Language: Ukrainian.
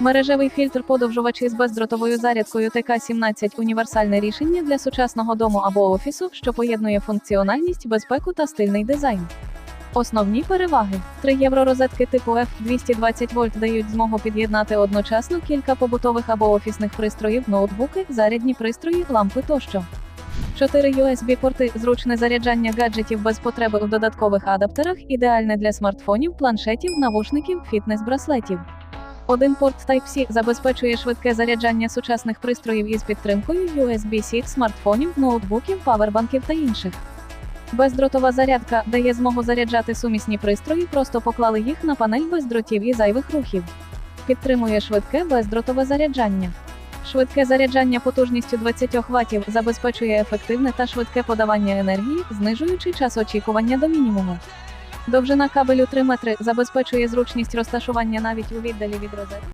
Мережевий фільтр подовжувач із бездротовою зарядкою ТК-17 універсальне рішення для сучасного дому або офісу, що поєднує функціональність, безпеку та стильний дизайн. Основні переваги: 3 євро розетки типу F 220 вольт дають змогу під'єднати одночасно кілька побутових або офісних пристроїв, ноутбуки, зарядні пристрої, лампи тощо. 4 USB-порти, зручне заряджання гаджетів без потреби у додаткових адаптерах, ідеальне для смартфонів, планшетів, навушників, фітнес-браслетів. Один порт Type-C забезпечує швидке заряджання сучасних пристроїв із підтримкою USB-C, смартфонів, ноутбуків, павербанків та інших. Бездротова зарядка дає змогу заряджати сумісні пристрої, просто поклали їх на панель без дротів і зайвих рухів. Підтримує швидке бездротове заряджання. Швидке заряджання потужністю 20 Вт забезпечує ефективне та швидке подавання енергії, знижуючи час очікування до мінімуму. Довжина кабелю 3 метри забезпечує зручність розташування навіть у віддалі від розетки.